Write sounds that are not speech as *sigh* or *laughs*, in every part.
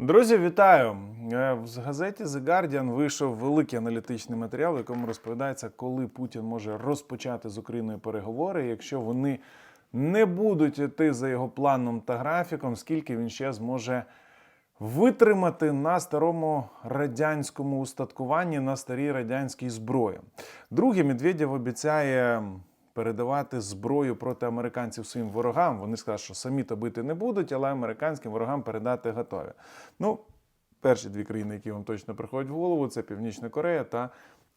Друзі, вітаю! Е, В газеті The Guardian вийшов великий аналітичний матеріал, в якому розповідається, коли Путін може розпочати з Україною переговори, якщо вони не будуть йти за його планом та графіком, скільки він ще зможе витримати на старому радянському устаткуванні, на старій радянській зброї. Друге, Медведєв обіцяє передавати зброю проти американців своїм ворогам. Вони сказали, що самі то бити не будуть, але американським ворогам передати готові. Ну, перші дві країни, які вам точно приходять в голову, це Північна Корея та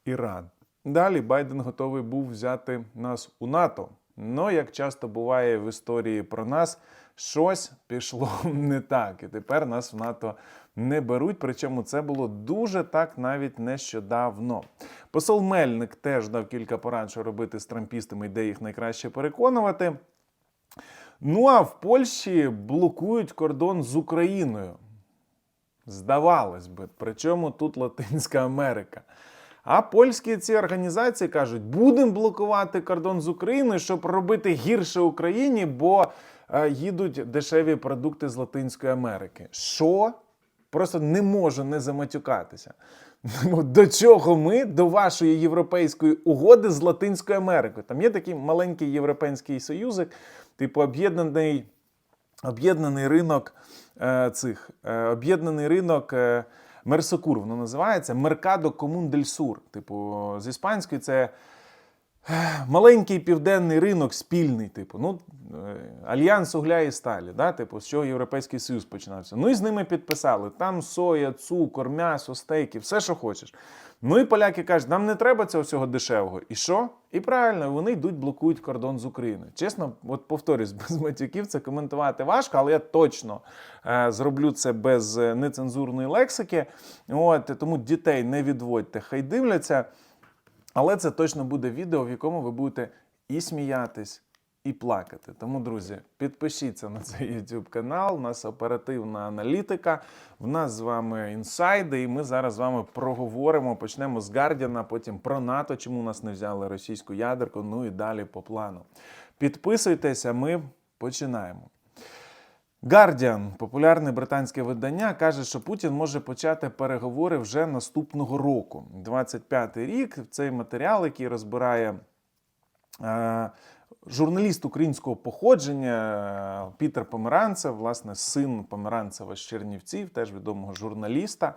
Іран. Далі Байден готовий був взяти нас у НАТО. Ну, як часто буває в історії про нас, щось пішло *laughs* не так. І тепер нас в НАТО не беруть. Причому це було дуже так навіть нещодавно. Посол Мельник теж дав кілька порад, що робити з трампістами, де їх найкраще переконувати. Ну а в Польщі блокують кордон з Україною. Здавалось би, причому тут Латинська Америка. А польські ці організації кажуть, будемо блокувати кордон з Україною, щоб робити гірше Україні, бо е, їдуть дешеві продукти з Латинської Америки. Що? Просто не можу не заматюкатися. Ну, До чого ми до вашої європейської угоди з Латинською Америкою? Там є такий маленький європейський союзик, типу об'єднаний, об'єднаний ринок е, цих, е, об'єднаний ринок. Е, Мерсокур, воно називається Меркадо Комун дель Сур. Типу, з іспанської це маленький південний ринок, спільний, типу, ну, е, альянс угля і сталі, да? типу, з чого Європейський Союз починався. Ну і з ними підписали. Там соя, цукор, м'ясо, стейки, все, що хочеш. Ну і поляки кажуть, нам не треба цього всього дешевого. І що? І правильно, вони йдуть, блокують кордон з Україною. Чесно, от повторюсь, *laughs* без матюків це коментувати важко, але я точно е, зроблю це без е, нецензурної лексики. От, тому дітей не відводьте, хай дивляться. Але це точно буде відео, в якому ви будете і сміятись, і плакати. Тому, друзі, підпишіться на цей YouTube канал. У нас оперативна аналітика. В нас з вами інсайди, і ми зараз з вами проговоримо. Почнемо з Гардіана, потім про НАТО, чому нас не взяли російську ядерку. Ну і далі по плану. Підписуйтеся, ми починаємо. Guardian, популярне британське видання, каже, що Путін може почати переговори вже наступного року. 25-й рік. Цей матеріал, який розбирає е, журналіст українського походження е, Пітер Померанцев, власне, син Померанцева з Чернівців, теж відомого журналіста,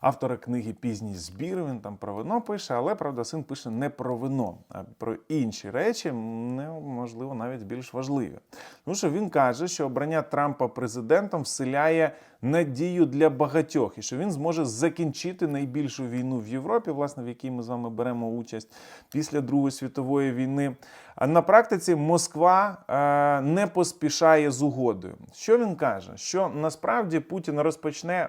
автора книги Пізній збір. Він там про вино пише, але правда, син пише не про вино, а про інші речі, можливо, навіть більш важливі. Тому що він каже, що обрання Трампа президентом вселяє надію для багатьох, і що він зможе закінчити найбільшу війну в Європі, власне, в якій ми з вами беремо участь після Другої світової війни. А на практиці Москва е, не поспішає з угодою. Що він каже? Що насправді Путін розпочне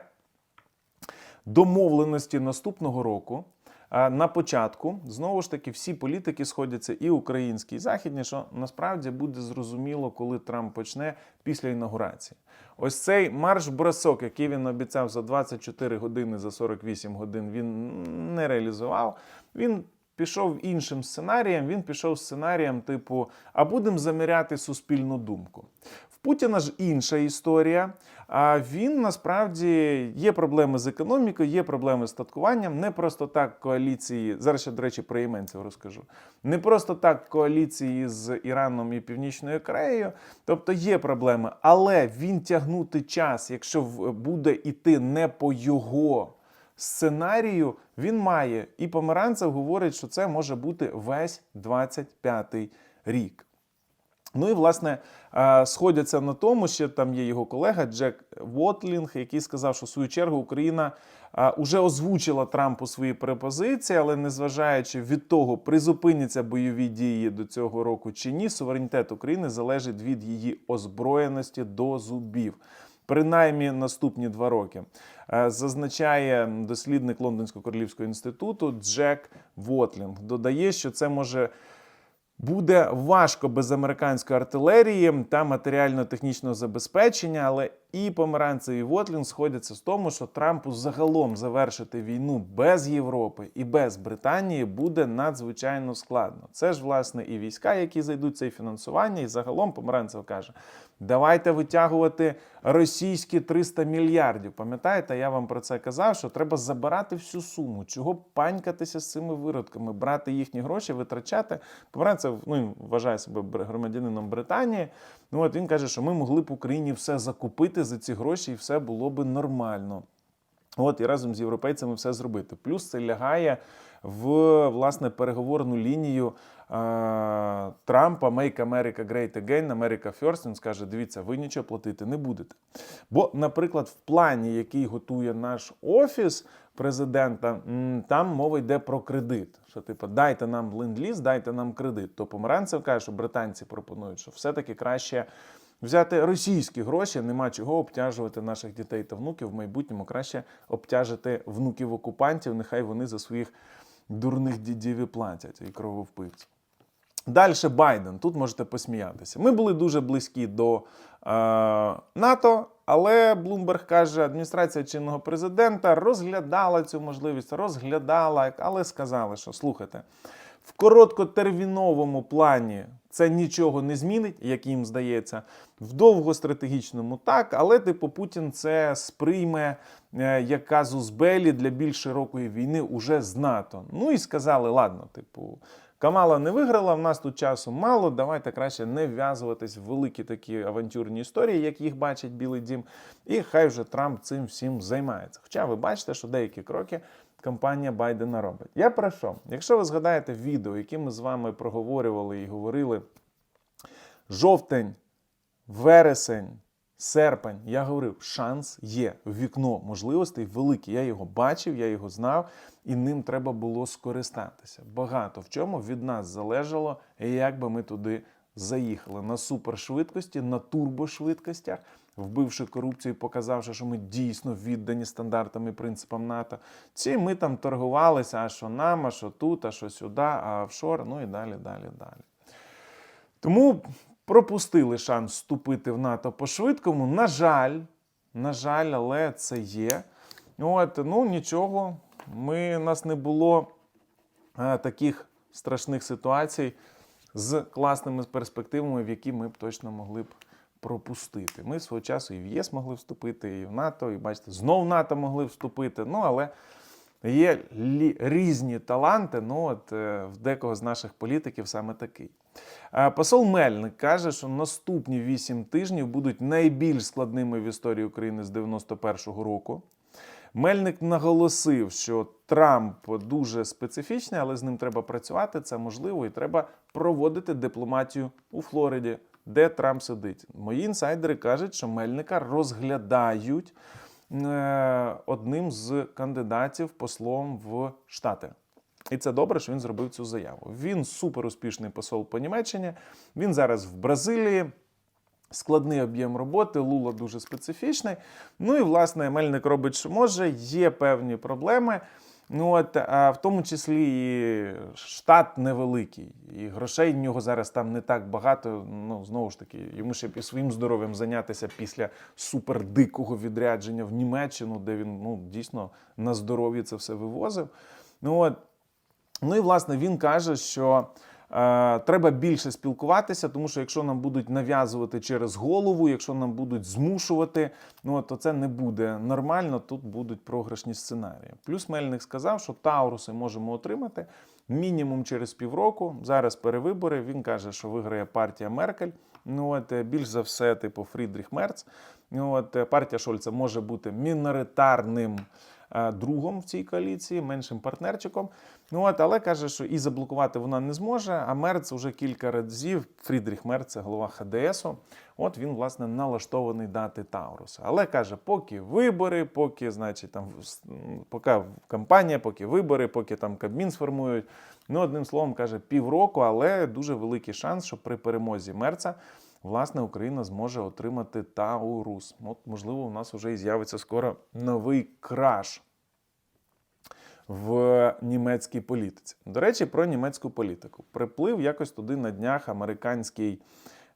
домовленості наступного року. На початку знову ж таки всі політики сходяться, і українські, і західні, що насправді буде зрозуміло, коли Трамп почне після інаугурації. Ось цей марш-бросок, який він обіцяв за 24 години, за 48 годин, він не реалізував. Він пішов іншим сценарієм. Він пішов сценарієм, типу, а будемо заміряти суспільну думку. Путіна ж інша історія. А він насправді є проблеми з економікою, є проблеми з статкуванням. Не просто так коаліції. Зараз ще, до речі, про іменців розкажу. Не просто так коаліції з Іраном і Північною Кореєю. Тобто є проблеми, але він тягнути час, якщо буде йти не по його сценарію, він має. І Померанцев говорить, що це може бути весь 25-й рік. Ну і власне е, сходяться на тому, що там є його колега Джек Вотлінг, який сказав, що в свою чергу Україна вже озвучила Трампу свої пропозиції, але незважаючи від того, призупиняться бойові дії до цього року чи ні, суверенітет України залежить від її озброєності до зубів. Принаймні наступні два роки Е, зазначає дослідник Лондонського королівського інституту Джек Вотлінг. Додає, що це може буде важко без американської артилерії та матеріально-технічного забезпечення, але і Померанцев, і Вотлін сходяться з тому, що Трампу загалом завершити війну без Європи і без Британії буде надзвичайно складно. Це ж власне і війська, які зайдуть, це і фінансування, і загалом Померанцев каже: давайте витягувати російські 300 мільярдів. Пам'ятаєте, я вам про це казав, що треба забирати всю суму. Чого панькатися з цими виродками, брати їхні гроші, витрачати. Померанцев ну, вважає себе громадянином Британії. Ну от він каже, що ми могли б Україні все закупити за ці гроші, і все було би нормально. От і разом з європейцями все зробити. Плюс це лягає в власне переговорну лінію е, Трампа Make America Great Again, America First. Він скаже: дивіться, ви нічого платити не будете. Бо, наприклад, в плані, який готує наш офіс президента, там мова йде про кредит. Що типу, дайте нам ленд-ліз, дайте нам кредит. То Померанцев каже, що британці пропонують, що все-таки краще. Взяти російські гроші, нема чого обтяжувати наших дітей та внуків. В майбутньому краще обтяжити внуків окупантів. Нехай вони за своїх дурних дідів і платять і крововпивців. Далі Байден. Тут можете посміятися. Ми були дуже близькі до е, НАТО, але Блумберг каже, адміністрація чинного президента розглядала цю можливість, розглядала, але сказали, що слухайте, в короткотерміновому плані це нічого не змінить, як їм здається. В довгостратегічному так, але типу Путін це сприйме е, як казус Белі для більш широкої війни уже з НАТО. Ну і сказали, ладно, типу. Камала не виграла, в нас тут часу мало. Давайте краще не вв'язуватись в великі такі авантюрні історії, як їх бачить Білий Дім. І хай вже Трамп цим всім займається. Хоча ви бачите, що деякі кроки кампанія Байдена робить. Я про що? Якщо ви згадаєте відео, які ми з вами проговорювали і говорили жовтень, вересень, серпень, я говорив, шанс є, вікно можливостей велике. Я його бачив, я його знав, і ним треба було скористатися. Багато в чому від нас залежало, як би ми туди заїхали на супершвидкості, на турбошвидкостях, вбивши корупцію, показавши, що ми дійсно віддані стандартам і принципам НАТО. Ці ми там торгувалися, а що нам, а що тут, а що сюди, а офшор, ну і далі, далі, далі. Тому пропустили шанс вступити в НАТО по-швидкому. На жаль, на жаль, але це є. От, ну нічого, ми, у нас не було а, таких страшних ситуацій з класними перспективами, в які ми б точно могли б пропустити. Ми свого часу і в ЄС могли вступити, і в НАТО, і бачите, знов НАТО могли вступити. Ну, але є різні таланти. Ну, от е, в декого з наших політиків саме такий. Е, Посол Мельник каже, що наступні 8 тижнів будуть найбільш складними в історії України з 91-го року. Мельник наголосив, що Трамп дуже специфічний, але з ним треба працювати. Це можливо, і треба проводити дипломатію у Флориді, де Трамп сидить. Мої інсайдери кажуть, що Мельника розглядають одним з кандидатів послом в Штати. І це добре, що він зробив цю заяву. Він суперуспішний посол по Німеччині. Він зараз в Бразилії. Складний об'єм роботи, Лула дуже специфічний. Ну і власне Мельник робить, що може. Є певні проблеми. Ну от а в тому числі і штат невеликий, і грошей в нього зараз там не так багато. Ну знову ж таки, йому ще і своїм здоров'ям зайнятися після супердикого відрядження в Німеччину, де він ну дійсно на здоров'ї це все вивозив. Ну от Ну і власне він каже, що е, треба більше спілкуватися, тому що якщо нам будуть нав'язувати через голову, якщо нам будуть змушувати, ну то це не буде нормально. Тут будуть програшні сценарії. Плюс Мельник сказав, що Тауруси можемо отримати мінімум через півроку. Зараз перевибори. Він каже, що виграє партія Меркель. Ну от е, більш за все, типу Фрідріх Мерц. Ну от е, партія Шольца може бути міноритарним е, другом в цій коаліції, меншим партнерчиком. Ну от, але каже, що і заблокувати вона не зможе. А Мерц уже кілька разів. Фрідріх Мерц, це голова ХДСу. От він власне налаштований дати Тауруса. Але каже, поки вибори, поки, значить, там поки кампанія, поки вибори, поки там Кабмін сформують. Ну, одним словом, каже, півроку, але дуже великий шанс, що при перемозі Мерца. Власне, Україна зможе отримати Таурус. От, можливо, у нас вже і з'явиться скоро новий краш в німецькій політиці. До речі, про німецьку політику. Приплив якось туди на днях американський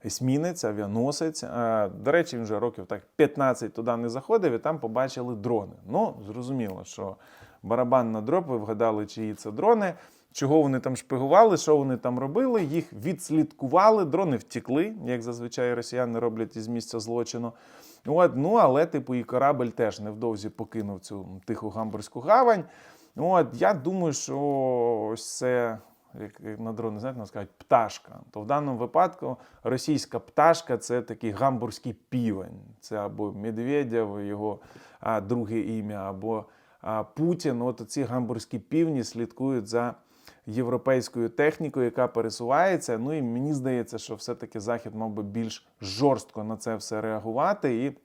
есмінець, авіаносець. Е, До речі, він вже років так 15 туди не заходив, і там побачили дрони. Ну, зрозуміло, що барабан на дроб, ви вгадали, чиї це дрони. Чого вони там шпигували, що вони там робили, їх відслідкували, дрони втікли, як зазвичай росіяни роблять із місця злочину. От, ну, але, типу, і корабль теж невдовзі покинув цю тиху гамбурзьку гавань. От, я думаю, що ось це, як на дрони, знаєте, нас кажуть, пташка. То в даному випадку російська пташка це такий гамбурзький півень. Це або Медведєв, його а, друге ім'я, або а, Путін. От ці гамбурзькі півні слідкують за європейською технікою, яка пересувається. Ну і мені здається, що все-таки Захід мав би більш жорстко на це все реагувати і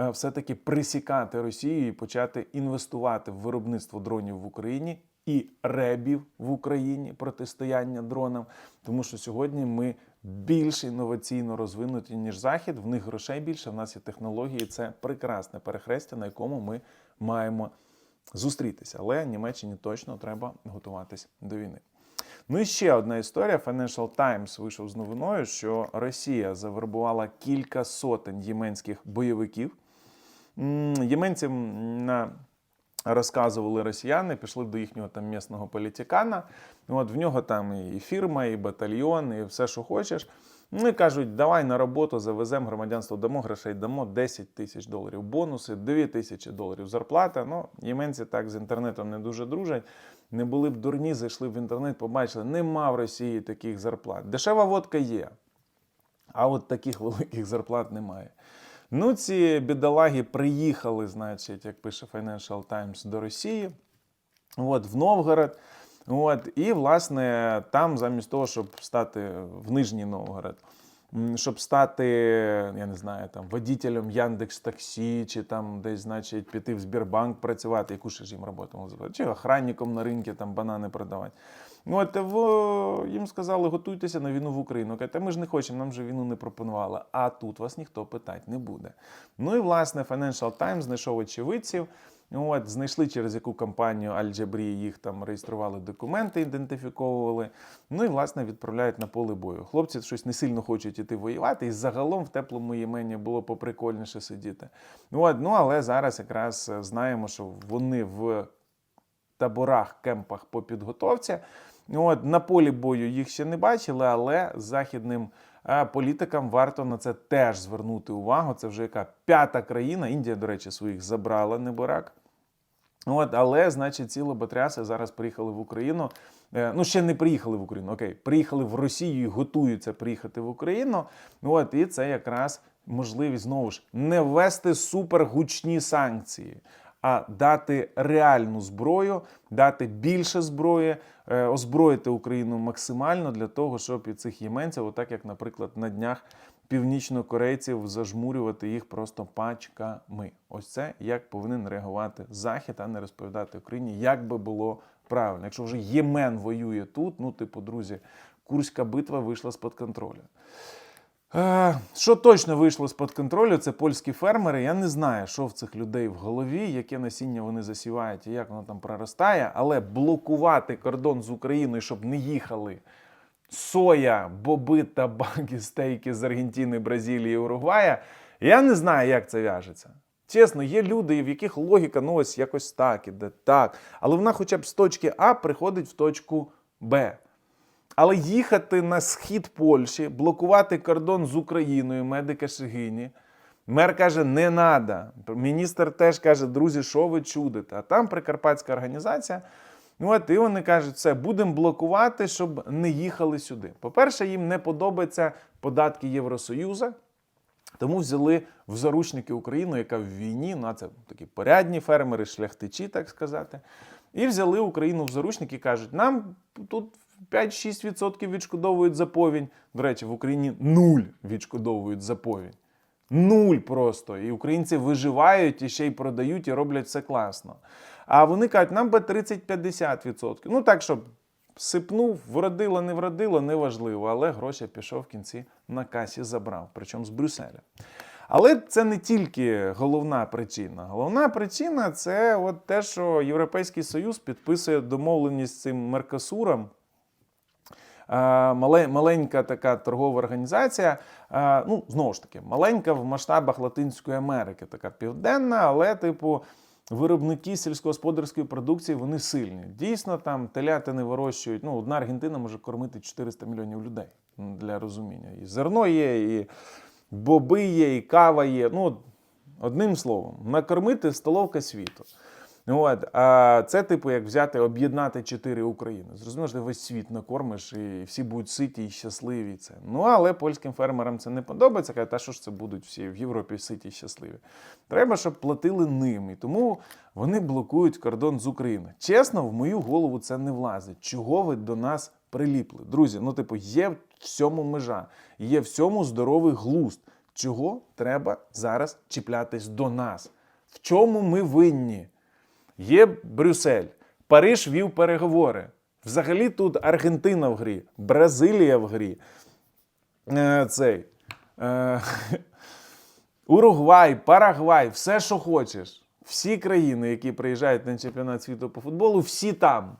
е, все-таки присікати Росію і почати інвестувати в виробництво дронів в Україні і ребів в Україні протистояння дронам. Тому що сьогодні ми більш інноваційно розвинуті, ніж Захід. В них грошей більше, в нас є технології. Це прекрасне перехрестя, на якому ми маємо зустрітися. Але Німеччині точно треба готуватись до війни. Ну і ще одна історія. Financial Times вийшов з новиною, що Росія завербувала кілька сотень єменських бойовиків. Єменцям на розказували росіяни, пішли до їхнього там місного політикана. От в нього там і фірма, і батальйон, і все, що хочеш. Ну і кажуть, давай на роботу завеземо громадянство, дамо грошей, дамо 10 тисяч доларів бонуси, 2 тисячі доларів зарплата. Ну, єменці так з інтернетом не дуже дружать. Не були б дурні, зайшли в інтернет, побачили, нема в Росії таких зарплат. Дешева водка є, а от таких великих зарплат немає. Ну, ці бідолаги приїхали, значить, як пише Financial Times, до Росії, от, в Новгород. От, і, власне, там, замість того, щоб стати в Нижній Новгород, щоб стати, я не знаю, там, водітелем Яндекс Таксі, чи там десь, значить, піти в Сбербанк працювати, яку ще ж їм роботу можна чи охранником на ринку там банани продавати. От в, їм сказали, готуйтеся на війну в Україну. Кажуть, ми ж не хочемо, нам же війну не пропонували. А тут вас ніхто питати не буде. Ну і власне Financial Times знайшов очевидців. От, знайшли через яку компанію Аль-Джабрі їх там реєстрували документи, ідентифіковували. Ну і власне відправляють на поле бою. Хлопці щось не сильно хочуть іти воювати, і загалом в теплому Ємені було поприкольніше сидіти. От, ну але зараз якраз е, знаємо, що вони в таборах, кемпах по підготовці. От, на полі бою їх ще не бачили, але західним е, політикам варто на це теж звернути увагу. Це вже яка п'ята країна. Індія, до речі, своїх забрала неборак. От, але, значить, ці лоботряси зараз приїхали в Україну. Е, Ну, ще не приїхали в Україну, окей, приїхали в Росію і готуються приїхати в Україну. От, і це якраз можливість знову ж не ввести супергучні санкції, а дати реальну зброю, дати більше зброї, е, озброїти Україну максимально для того, щоб і цих єменців, отак як, наприклад, на днях північнокорейців зажмурювати їх просто пачками. Ось це як повинен реагувати Захід, а не розповідати Україні, як би було правильно. Якщо вже Ємен воює тут, ну, типу, друзі, Курська битва вийшла з-під контролю. Е, Що точно вийшло з-під контролю, це польські фермери. Я не знаю, що в цих людей в голові, яке насіння вони засівають і як воно там проростає, але блокувати кордон з Україною, щоб не їхали соя, боби, табаки, стейки з Аргентини, Бразилії, Уругвая. Я не знаю, як це в'яжеться. Чесно, є люди, в яких логіка ну ось якось так іде, так. Але вона хоча б з точки А приходить в точку Б. Але їхати на схід Польщі, блокувати кордон з Україною, медика Шигині. Мер каже, не треба. Міністр теж каже, друзі, що ви чудите? А там прикарпатська організація. Ну, от і вони кажуть, все, будемо блокувати, щоб не їхали сюди. По-перше, їм не подобаються податки Євросоюзу, тому взяли в заручники Україну, яка в війні, ну а це такі порядні фермери, шляхтичі, так сказати. І взяли Україну в заручники і кажуть, нам тут 5-6% відшкодовують за повінь. До речі, в Україні нуль відшкодовують за повінь. Нуль просто. І українці виживають і ще й продають, і роблять все класно. А вони кажуть, нам би 30-50%. Ну так, щоб сипнув, вродило, не вродило, неважливо. Але гроші пішов в кінці на касі забрав, причому з Брюсселя. Але це не тільки головна причина. Головна причина це от те, що Європейський Союз підписує домовленість з цим Меркосуром маленька така торгова організація. Ну, знову ж таки, маленька в масштабах Латинської Америки, така південна, але, типу, виробники сільськогосподарської продукції вони сильні. Дійсно, там телятини вирощують. Ну, одна Аргентина може кормити 400 мільйонів людей для розуміння. І зерно є, і боби є, і кава є. Ну, одним словом, накормити столовка світу. От, а це, типу, як взяти, об'єднати чотири України. Зрозуміло, що ти весь світ накормиш, і всі будуть ситі і щасливі. Це. Ну, але польським фермерам це не подобається. Кажуть, та що ж це будуть всі в Європі ситі і щасливі. Треба, щоб платили ним. І тому вони блокують кордон з України. Чесно, в мою голову це не влазить. Чого ви до нас приліпли? Друзі, ну, типу, є в цьому межа, є в цьому здоровий глузд. Чого треба зараз чіплятись до нас? В чому ми винні? Є Брюссель, Париж вів переговори. Взагалі тут Аргентина в грі, Бразилія в грі. Е, цей, е, *laughs* Уругвай, Парагвай, все, що хочеш. Всі країни, які приїжджають на чемпіонат світу по футболу, всі там.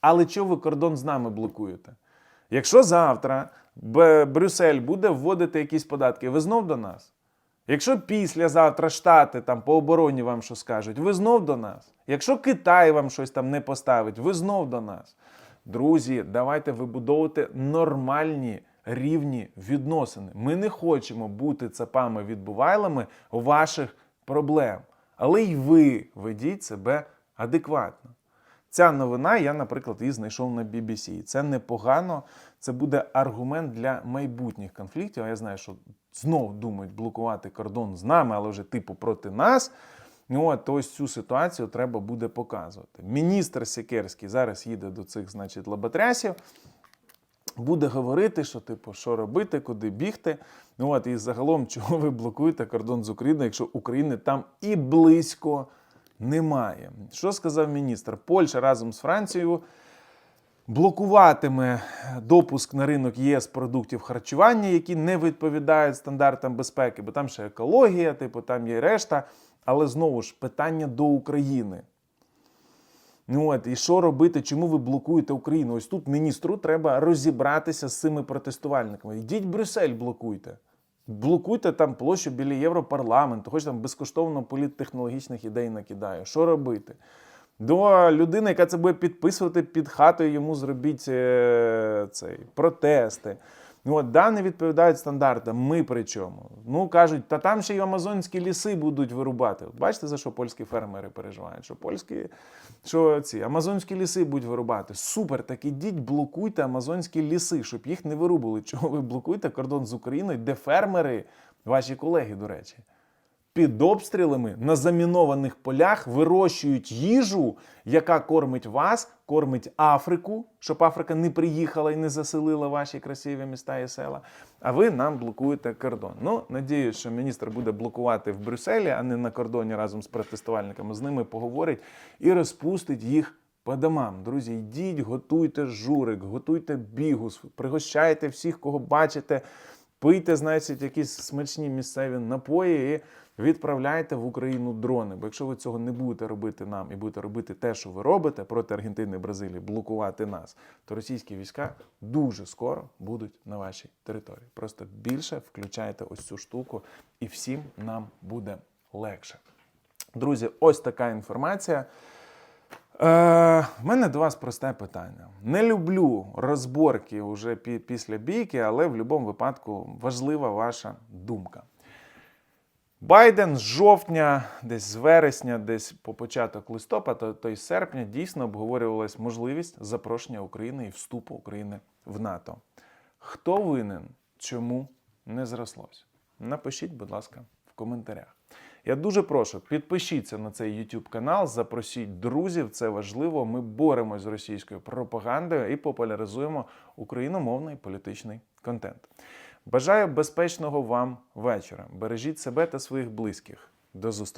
Але чого ви кордон з нами блокуєте? Якщо завтра Брюссель буде вводити якісь податки, ви знов до нас. Якщо післязавтра Штати там по обороні вам що скажуть, ви знов до нас. Якщо Китай вам щось там не поставить, ви знов до нас. Друзі, давайте вибудовувати нормальні рівні відносини. Ми не хочемо бути цапами відбувайлами ваших проблем. Але й ви ведіть себе адекватно. Ця новина, я, наприклад, її знайшов на BBC. Це непогано. Це буде аргумент для майбутніх конфліктів. А я знаю, що знов думають блокувати кордон з нами, але вже типу проти нас. Ну, от, то ось цю ситуацію треба буде показувати. Міністр Сікерський зараз їде до цих, значить, лоботрясів, буде говорити, що типу, що робити, куди бігти. Ну от і загалом, *laughs* чого ви блокуєте кордон з Україною, якщо України там і близько немає. Що сказав міністр? Польща разом з Францією блокуватиме допуск на ринок ЄС продуктів харчування, які не відповідають стандартам безпеки, бо там ще екологія, типу там є решта. Але знову ж питання до України. Ну от, і що робити, чому ви блокуєте Україну? Ось тут міністру треба розібратися з цими протестувальниками. Йдіть Брюссель, блокуйте. Блокуйте там площу біля Європарламенту, хоч там безкоштовно політтехнологічних ідей накидає. Що робити? До людини, яка це буде підписувати під хатою, йому зробіть е, цей, протести. Ну, от, да, не відповідають стандартам. Ми при чому? Ну кажуть, та там ще й амазонські ліси будуть вирубати. От Бачите, за що польські фермери переживають? Що польські, що ці амазонські ліси будуть вирубати. Супер, так ідіть, блокуйте амазонські ліси, щоб їх не вирубили. Чого ви блокуєте кордон з Україною, де фермери, ваші колеги, до речі, під обстрілами на замінованих полях вирощують їжу, яка кормить вас, кормить Африку, щоб Африка не приїхала і не заселила ваші красиві міста і села. А ви нам блокуєте кордон. Ну, надіюсь, що міністр буде блокувати в Брюсселі, а не на кордоні разом з протестувальниками. З ними поговорить і розпустить їх. По домам, друзі, йдіть, готуйте журик, готуйте бігус, пригощайте всіх, кого бачите, пийте, значить, якісь смачні місцеві напої і відправляйте в Україну дрони. Бо якщо ви цього не будете робити нам і будете робити те, що ви робите проти Аргентини і Бразилії, блокувати нас, то російські війська дуже скоро будуть на вашій території. Просто більше включайте ось цю штуку, і всім нам буде легше. Друзі, ось така інформація. Е, в мене до вас просте питання. Не люблю розборки вже пі- після бійки, але в будь-якому випадку важлива ваша думка. Байден з жовтня, десь з вересня, десь по початок листопада, то й серпня дійсно обговорювалась можливість запрошення України і вступу України в НАТО. Хто винен? Чому не зрослось? Напишіть, будь ласка, в коментарях. Я дуже прошу, підпишіться на цей YouTube канал, запросіть друзів, це важливо. Ми боремось з російською пропагандою і популяризуємо україномовний політичний контент. Бажаю безпечного вам вечора. Бережіть себе та своїх близьких. До зустрічі!